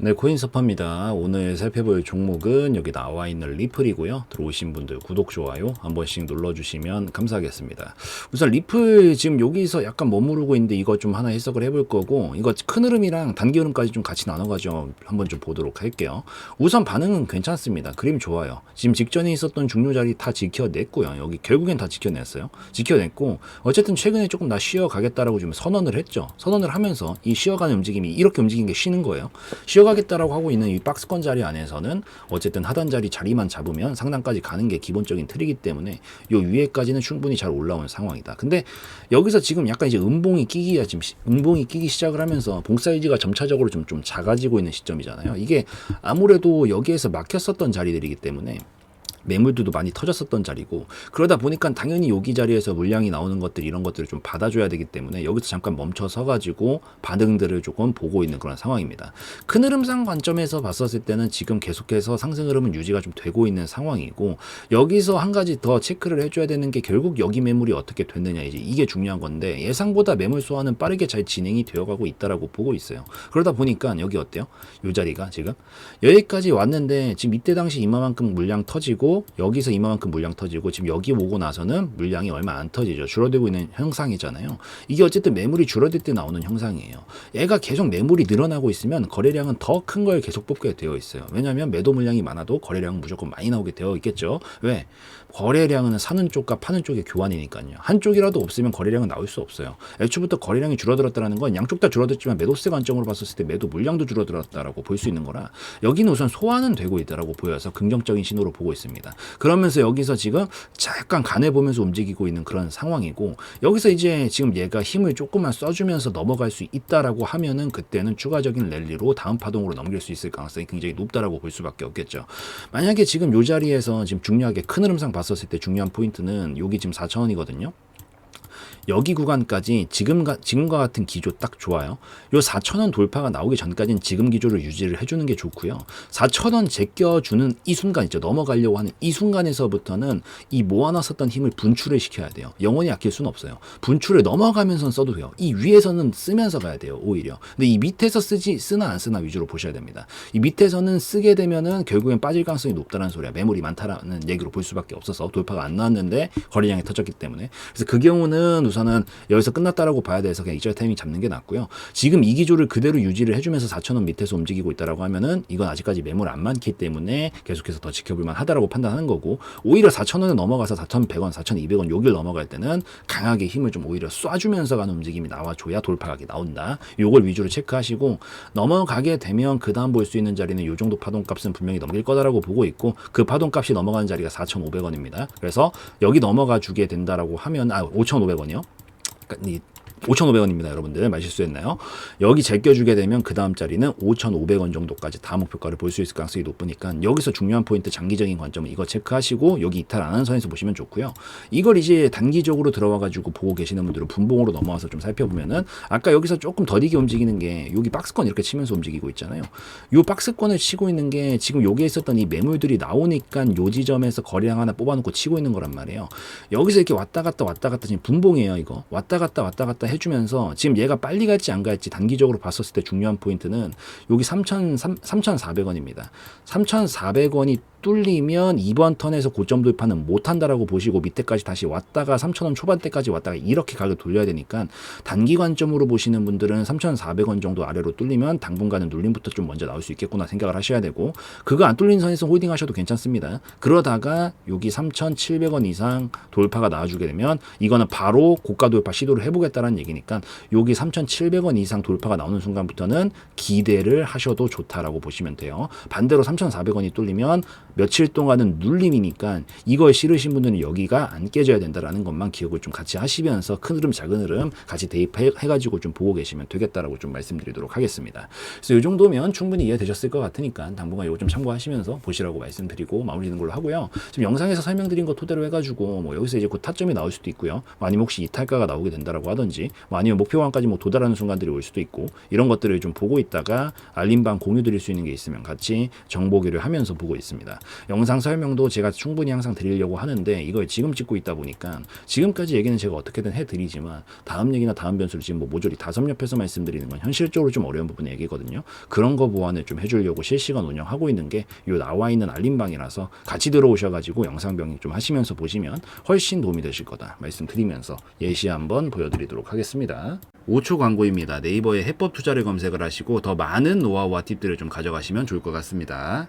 네, 코인서파입니다. 오늘 살펴볼 종목은 여기 나와 있는 리플이고요. 들어오신 분들 구독, 좋아요 한 번씩 눌러주시면 감사하겠습니다. 우선 리플 지금 여기서 약간 머무르고 있는데 이거 좀 하나 해석을 해볼 거고 이거 큰 흐름이랑 단기 흐름까지 좀 같이 나눠가지고 한번 좀 보도록 할게요. 우선 반응은 괜찮습니다. 그림 좋아요. 지금 직전에 있었던 중요 자리 다 지켜냈고요. 여기 결국엔 다 지켜냈어요. 지켜냈고 어쨌든 최근에 조금 나 쉬어가겠다라고 좀 선언을 했죠. 선언을 하면서 이 쉬어가는 움직임이 이렇게 움직인 게 쉬는 거예요. 쉬어 가겠다라고 하고 있는 이 박스권 자리 안에서는 어쨌든 하단 자리 자리만 잡으면 상단까지 가는 게 기본적인 틀이기 때문에 요 위에까지는 충분히 잘 올라온 상황이다. 근데 여기서 지금 약간 이제 음봉이 끼기야 지금 시- 음봉이 끼기 시작을 하면서 봉 사이즈가 점차적으로 좀 좀 작아지고 있는 시점이잖아요. 이게 아무래도 여기에서 막혔었던 자리들이기 때문에 매물들도 많이 터졌었던 자리고 그러다 보니까 당연히 여기 자리에서 물량이 나오는 것들 이런 것들을 좀 받아줘야 되기 때문에 여기서 잠깐 멈춰 서 가지고 반응들을 조금 보고 있는 그런 상황입니다. 큰 흐름상 관점에서 봤었을 때는 지금 계속해서 상승 흐름은 유지가 좀 되고 있는 상황이고 여기서 한 가지 더 체크를 해줘야 되는 게 결국 여기 매물이 어떻게 됐느냐 이제 이게 중요한 건데 예상보다 매물 소화는 빠르게 잘 진행이 되어가고 있다라고 보고 있어요. 그러다 보니까 여기 어때요? 이 자리가 지금 여기까지 왔는데 지금 이때 당시 이만큼 물량 터지고 여기서 이만큼 물량 터지고 지금 여기 오고 나서는 물량이 얼마 안 터지죠. 줄어들고 있는 형상이잖아요. 이게 어쨌든 매물이 줄어들 때 나오는 형상이에요. 얘가 계속 매물이 늘어나고 있으면 거래량은 더 큰 걸 계속 뽑게 되어 있어요. 왜냐하면 매도 물량이 많아도 거래량은 무조건 많이 나오게 되어 있겠죠. 왜? 거래량은 사는 쪽과 파는 쪽의 교환이니까요. 한쪽이라도 없으면 거래량은 나올 수 없어요. 애초부터 거래량이 줄어들었다는 건 양쪽 다 줄어들지만 매도세 관점으로 봤을 때 매도 물량도 줄어들었다라고 볼 수 있는 거라 여기는 우선 소화는 되고 있다라고 보여서 긍정적인 신호로 보고 있습니다. 그러면서 여기서 지금 약간 간해 보면서 움직이고 있는 그런 상황이고 여기서 이제 지금 얘가 힘을 조금만 써주면서 넘어갈 수 있다라고 하면은 그때는 추가적인 랠리로 다음 파동으로 넘길 수 있을 가능성이 굉장히 높다라고 볼 수밖에 없겠죠. 만약에 지금 요 자리에서 지금 중요하게 큰 흐름상 봤었을 때 중요한 포인트는 여기 지금 4천원이거든요. 여기 구간까지 지금과 지금과 같은 기조 딱 좋아요. 요 4,000원 돌파가 나오기 전까지는 지금 기조를 유지를 해주는 게 좋고요. 4,000원 제껴주는 이 순간 있죠. 넘어가려고 하는 이 순간에서부터는 이 모아놨었던 힘을 분출을 시켜야 돼요. 영원히 아낄 수는 없어요. 분출을 넘어가면서 써도 돼요. 이 위에서는 쓰면서 가야 돼요. 오히려. 근데 이 밑에서 쓰지 쓰나 안 쓰나 위주로 보셔야 됩니다. 이 밑에서는 쓰게 되면은 결국엔 빠질 가능성이 높다는 소리야. 매물이 많다라는 얘기로 볼 수밖에 없어서 돌파가 안 나왔는데 거래량이 터졌기 때문에. 그래서 그 경우는 우선 은 여기서 끝났다라고 봐야 돼서 그냥 이절 타이밍 잡는 게 낫고요. 지금 이 기조를 그대로 유지를 해주면서 4,000원 밑에서 움직이고 있다라고 하면은 이건 아직까지 매물 안 많기 때문에 계속해서 더 지켜볼만 하다라고 판단하는 거고 오히려 4,000원을 넘어가서 4,100원, 4,200원 여기를 넘어갈 때는 강하게 힘을 좀 오히려 쏴주면서 가는 움직임이 나와줘야 돌파각이 나온다. 요걸 위주로 체크하시고 넘어가게 되면 그 다음 볼 수 있는 자리는 요 정도 파동값은 분명히 넘길 거다라고 보고 있고 그 파동값이 넘어가는 자리가 4,500원입니다. 그래서 여기 넘어가 주게 된다라고 하면 아 5,500원이요. 그러니까 이 5,500원입니다, 여러분들. 말 실수했나요? 여기 제껴주게 되면 그 다음 자리는 5,500원 정도까지 다음 목표가를 볼 수 있을 가능성이 높으니까 여기서 중요한 포인트 장기적인 관점은 이거 체크하시고 여기 이탈 안 하는 선에서 보시면 좋고요. 이걸 이제 단기적으로 들어와가지고 보고 계시는 분들은 분봉으로 넘어와서 좀 살펴보면은 아까 여기서 조금 더디게 움직이는 게 여기 박스권 이렇게 치면서 움직이고 있잖아요. 요 박스권을 치고 있는 게 지금 여기에 있었던 이 매물들이 나오니까 요 지점에서 거래량 하나 뽑아놓고 치고 있는 거란 말이에요. 여기서 이렇게 왔다 갔다 왔다 갔다 지금 분봉이에요, 이거. 왔다 갔다 왔다 갔다 해주면서 지금 얘가 빨리 갈지 안 갈지 단기적으로 봤었을 때 중요한 포인트는 여기 3,000, 3,400원입니다. 3,400원이 뚫리면 이번 턴에서 고점 돌파는 못한다라고 보시고 밑에까지 다시 왔다가 3,000원 초반대까지 왔다가 이렇게 가격 돌려야 되니까 단기 관점으로 보시는 분들은 3,400원 정도 아래로 뚫리면 당분간은 눌림부터 좀 먼저 나올 수 있겠구나 생각을 하셔야 되고 그거 안 뚫린 선에서 홀딩 하셔도 괜찮습니다. 그러다가 여기 3,700원 이상 돌파가 나와주게 되면 이거는 바로 고가 돌파 시도를 해보겠다라는 얘기니까 여기 3,700원 이상 돌파가 나오는 순간부터는 기대를 하셔도 좋다라고 보시면 돼요. 반대로 3,400원이 뚫리면 며칠 동안은 눌림이니까 이걸 싫으신 분들은 여기가 안 깨져야 된다라는 것만 기억을 좀 같이 하시면서 큰 흐름 작은 흐름 같이 대입해가지고 좀 보고 계시면 되겠다라고 좀 말씀드리도록 하겠습니다. 그래서 이 정도면 충분히 이해되셨을 것 같으니까 당분간 이거 좀 참고하시면서 보시라고 말씀드리고 마무리 짓는 걸로 하고요. 지금 영상에서 설명드린 거 토대로 해가지고 뭐 여기서 이제 곧 타점이 나올 수도 있고요. 뭐 아니면 혹시 이탈가가 나오게 된다라고 하든지 뭐 아니면 목표가까지 뭐 도달하는 순간들이 올 수도 있고 이런 것들을 좀 보고 있다가 알림방 공유 드릴 수 있는 게 있으면 같이 정보기를 하면서 보고 있습니다. 영상 설명도 제가 충분히 항상 드리려고 하는데 이걸 지금 찍고 있다 보니까 지금까지 얘기는 제가 어떻게든 해드리지만 다음 얘기나 다음 변수를 지금 뭐 모조리 다섯 옆에서 말씀드리는 건 현실적으로 좀 어려운 부분의 얘기거든요. 그런 거 보완을 좀 해주려고 실시간 운영하고 있는 게 요 나와 있는 알림방이라서 같이 들어오셔가지고 영상 병행 좀 하시면서 보시면 훨씬 도움이 되실 거다 말씀드리면서 예시 한번 보여드리도록 하겠습니다. 5초 광고입니다. 네이버에 해법 투자를 검색을 하시고 더 많은 노하우와 팁들을 좀 가져가시면 좋을 것 같습니다.